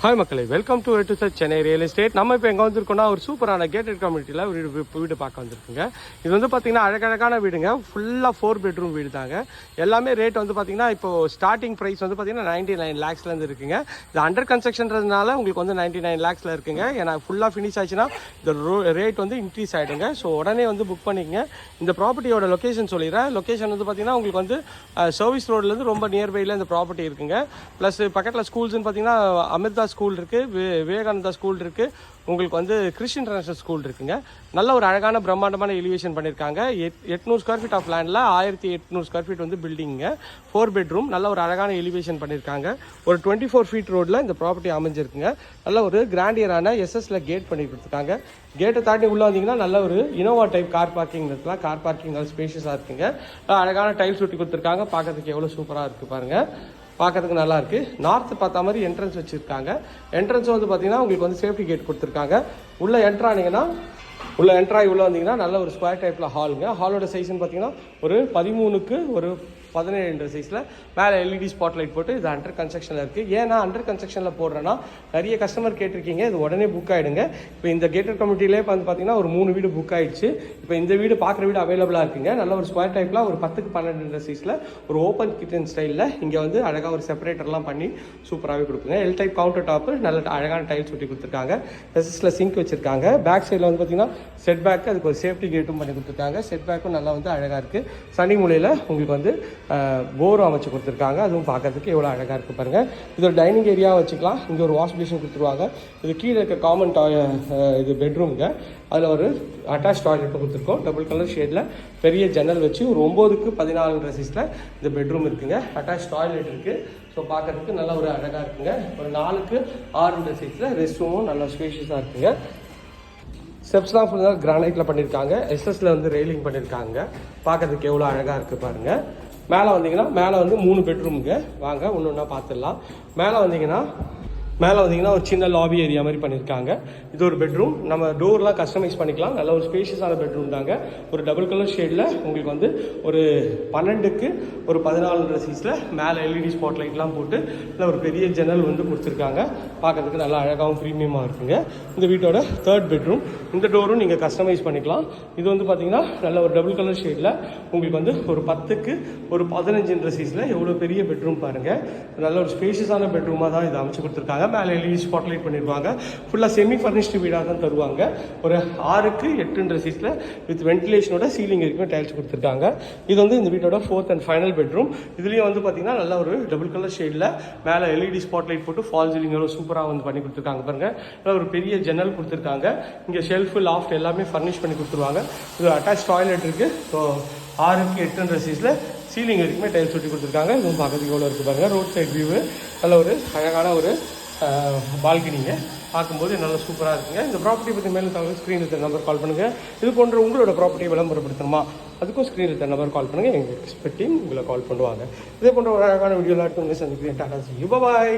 Hi மக்களே. Welcome to to sir Chennai real estate நம்ம இப்போ எங்கே வந்திருக்கோம்னா ஒரு சூப்பரான கேட்டட் கம்யூனிட்டியில் ஒரு வீடு வீடு பார்க்க வந்திருக்குங்க. இது வந்து பார்த்தீங்கன்னா அழகழகான வீடுங்க. ஃபுல்லாக ஃபோர் பெட்ரூம் வீடு தாங்க எல்லாமே ரேட் வந்து பார்த்தீங்கன்னா இப்போ ஸ்டார்டிங் ப்ரைஸ் வந்து பார்த்தீங்கன்னா நைன்டி நைன் லேக்ஸ்லேருந்து இருக்குங்க. இது அண்டர் கன்ஸ்ட்ரக்ஷன்றதுனால உங்களுக்கு வந்து நைன்டி நைன் லேக்ஸில் இருக்குங்க. ஏன்னா ஃபுல்லாக ஃபினிஷ் ஆச்சுன்னா இந்த ரேட் வந்து இன்க்ரீஸ் ஆகிடுங்க ஸோ உடனே வந்து புக் பண்ணிக்கங்க. இந்த ப்ராப்பர்ட்டியோட லொக்கேஷன் சொல்லிடுறேன். லொக்கேஷன் வந்து பார்த்தீங்கன்னா உங்களுக்கு வந்து சர்வீஸ் ரோட்லேருந்து ரொம்ப நியர்பையில் இந்த ப்ராப்பர்ட்டி இருக்குங்க. ப்ளஸ் பக்கத்தில் ஸ்கூல்ஸ்னு பார்த்தீங்கன்னா அமிர்தா ஸ்கூல் இருக்குது வி விவேகானந்தா ஸ்கூல் இருக்குது உங்களுக்கு வந்து கிறிஸ்டின் இன்டர்நேஷனல் ஸ்கூல் இருக்குங்க. நல்ல ஒரு அழகான பிரம்மாண்டமான எலிவேஷன் பண்ணியிருக்காங்க எட் எட்நூறு ஸ்கொயர் ஃபீட் ஆஃப் லேண்டில் ஆயிரத்தி எட்நூறு ஸ்கொயர் ஃபீட் வந்து பில்டிங்க ஃபோர் பெட்ரூம் நல்ல ஒரு அழகான எலிவேஷன் பண்ணியிருக்காங்க ஒரு டுவெண்ட்டி ஃபோர் ஃபீட் ரோட்டில் இந்த ப்ராப்பர்ட்டி அமைஞ்சிருக்குங்க. நல்ல ஒரு கிராண்டியரான எஸ்எஸ்ல கேட் பண்ணி கொடுத்துருக்காங்க. கேட்டை தாண்டி உள்ளே வந்தீங்கன்னா நல்ல ஒரு இனோவா டைப் கார் பார்க்கிங் இருக்கலாம். கார் பார்க்கிங் நல்ல ஸ்பேஷியஸாக இருக்குங்க. அழகான டைல்ஸ் ஒட்டி கொடுத்துருக்காங்க. பார்க்கறதுக்கு எவ்வளோ சூப்பராக இருக்குது பாருங்கள் பார்க்கறதுக்கு நல்லா இருக்கு. நார்த் பார்த்த மாதிரி என்ட்ரன்ஸ் வச்சுருக்காங்க. என்ட்ரன்ஸ் வந்து பார்த்தீங்கன்னா உங்களுக்கு வந்து சேஃப்டி கேட் கொடுத்துருக்காங்க. உள்ளே என்ட்ரு ஆனீங்கன்னா உள்ள என்ட்ராகி உள்ள வந்தீங்கன்னா நல்ல ஒரு ஸ்கொயர் டைப்பில் ஹாலுங்க ஹாலோட சைஸ்ன்னு பார்த்தீங்கன்னா ஒரு பதிமூணுக்கு ஒரு பதினேழு சைஸில் மேலே எல்இடி ஸ்பாட் லைட் போட்டு இது அண்டர் கன்ஸ்ட்ரக்ஷனில் இருக்குது ஏன்னா அண்டர் கன்ஸ்ட்ரக்ஷனில் போடுறேன்னா நிறைய கஸ்டமர் கேட்டிருக்கீங்க. இது உடனே புக் ஆகிடுங்க இப்போ இந்த கேட்டர் கமிட்டிலே வந்து பார்த்தீங்கன்னா ஒரு மூணு வீடு புக் ஆகிடுச்சு இப்போ இந்த வீடு பார்க்குற வீடு அவைலபிளாக இருக்குங்க. நல்ல ஒரு ஸ்கொயர் டைப்பில் ஒரு பத்துக்கு பன்னெண்டு சைஸில் ஒரு ஓப்பன் கிச்சன் ஸ்டைலில் இங்கே வந்து அழகாக ஒரு செப்பரேட்டர்லாம் பண்ணி சூப்பராகவே கொடுக்குங்க எல் டைப் கவுண்டர் டாப்பு நல்ல அழகான டைல்ஸ் ஒட்டி கொடுத்துருக்காங்க. எஸ்எஸ்ல சிங்க் வச்சிருக்காங்க. பேக் சைடில் வந்து பார்த்தீங்கன்னா செட் பேக்கு அதுக்கு ஒரு சேஃப்டி கேட்டும் பண்ணி கொடுத்துருக்காங்க. செட் பேக்கும் நல்லா வந்து அழகாக இருக்குது சனி மூலையில் உங்களுக்கு வந்து போரும் அமைச்சு கொடுத்துருக்காங்க. அதுவும் பார்க்கறதுக்கு எவ்வளோ அழகாக இருக்குது பாருங்கள் இது ஒரு டைனிங் ஏரியா வச்சுக்கலாம். இங்கே ஒரு வாஷ் பேஷன் கொடுத்துருவாங்க. இது கீழே இருக்க காமன் டாய் இது பெட்ரூமுங்க அதில் ஒரு அட்டாச் டாய்லெட் கொடுத்துருக்கோம். டபுள் கலர் ஷேடில் பெரிய ஜன்னல் வச்சு ஒரு ஒம்போதுக்கு பதினாலு சைஸில் இந்த பெட்ரூம் இருக்குங்க. அட்டாச் டாய்லெட் இருக்குது ஸோ பார்க்கறதுக்கு நல்ல ஒரு அழகாக இருக்குங்க. ஒரு நாலுக்கு ஆறுன்ற சைஸில் ரெஸ்ட் ரூமும் நல்லா ஸ்பேஷியஸாக இருக்குங்க. ஸ்டெப்ஸ்லாம் ஃபுல்லாக கிரானைட்டில் பண்ணியிருக்காங்க எஸ்எஸ்ல வந்து ரெயிலிங் பண்ணியிருக்காங்க பார்க்கறதுக்கு எவ்வளோ அழகாக இருக்குது பாருங்கள் மேலே வந்தீங்கன்னா மேலே வந்து மூணு பெட்ரூமுக்கு வாங்க ஒன்று ஒன்றா பார்த்துடலாம் மேலே வந்தீங்கன்னா மேலே வந்தீங்கன்னா ஒரு சின்ன லாபி ஏரியா மாதிரி பண்ணியிருக்காங்க இது ஒரு பெட்ரூம் நம்ம டோர்லாம் கஸ்டமைஸ் பண்ணிக்கலாம். நல்ல ஒரு ஸ்பேஷியஸான பெட்ரூம் தாங்க. ஒரு டபுள் கலர் ஷேடில் உங்களுக்கு வந்து ஒரு பன்னெண்டுக்கு ஒரு பதினாலுன்ற சீஸில் மேலே எல்இடி ஸ்பாட் லைட்லாம் போட்டு இல்லை ஒரு பெரிய ஜன்னல் வந்து கொடுத்துருக்காங்க. பார்க்கறதுக்கு நல்லா அழகாகவும் ப்ரீமியமாக இருக்குங்க. இந்த வீட்டோட தேர்ட் பெட்ரூம் இந்த டோரும் நீங்கள் கஸ்டமைஸ் பண்ணிக்கலாம். இது வந்து பார்த்தீங்கன்னா நல்ல ஒரு டபுள் கலர் ஷேடில் உங்களுக்கு வந்து ஒரு பத்துக்கு ஒரு பதினஞ்சுன்ற சீஸில் எவ்வளோ பெரிய பெட்ரூம் பாருங்கள் நல்ல ஒரு ஸ்பேஷியஸான பெட்ரூமாக தான் இதை அமைச்சு கொடுத்துருக்காங்க. மேலே எல்இடி ஸ்பாட் லைட் பண்ணியிருப்பாங்க ஃபுல்லாக செமி ஃபர்னிஷ்டு வீடாக தான் தருவாங்க. ஒரு ஆறுக்கு எட்டுன்ற சீஸில் வித் வென்டிலேஷனோட சீலிங் வரைக்கும் டைல்ஸ் கொடுத்துருக்காங்க. இது வந்து இந்த வீட்டோட ஃபோர்த் அண்ட் ஃபைனல் பெட்ரூம் இதுலேயும் வந்து பார்த்தீங்கன்னா நல்ல ஒரு டபுள் கலர் ஷேடில் மேலே எல்இடி ஸ்பாட் லைட் போட்டு ஃபால் சீலிங்கோட சூப்பராக வந்து பண்ணி கொடுத்துருக்காங்க பாருங்கள் நல்லா ஒரு பெரிய ஜன்னல் கொடுத்துருக்காங்க. இங்கே ஷெல்ஃபு லாஃப்ட் எல்லாமே ஃபர்னிஷ் பண்ணி கொடுத்துருவாங்க. இது அட்டாச் டாய்லெட் இருக்குது ஸோ ஆறுக்கு எட்டுன்ற சீஸில் சீலிங் வரைக்குமே டைல்ஸ் ஒட்டி கொடுத்துருக்காங்க. இதுவும் பார்க்கறதுக்கு எவ்வளோ இருக்குது பாருங்கள் ரோட் சைட் வியூவு நல்ல ஒரு அழகான ஒரு பால்கனிங்க பார்க்கும்போது நல்லா சூப்பராக இருக்குங்க. இந்த ப்ராப்பர்ட்டி பற்றி மேலே தகவல் ஸ்க்ரீன் இருக்கிற நம்பர் கால் பண்ணுங்கள் இது போன்ற உங்களோட ப்ராப்பர்ட்டியை விளம்பரப்படுத்தணுமா? அதுக்கும் ஸ்க்ரீன் இருக்கிற நம்பர் கால் பண்ணுங்கள் எங்கள் எக்ஸ்பெக்ட் டீம் உங்களை கால் பண்ணுவாங்க. இதே போன்ற ஒரு அழகான வீடியோலாம் எடுத்து உங்களை சந்திக்கிறேன். டாடா சி பாய்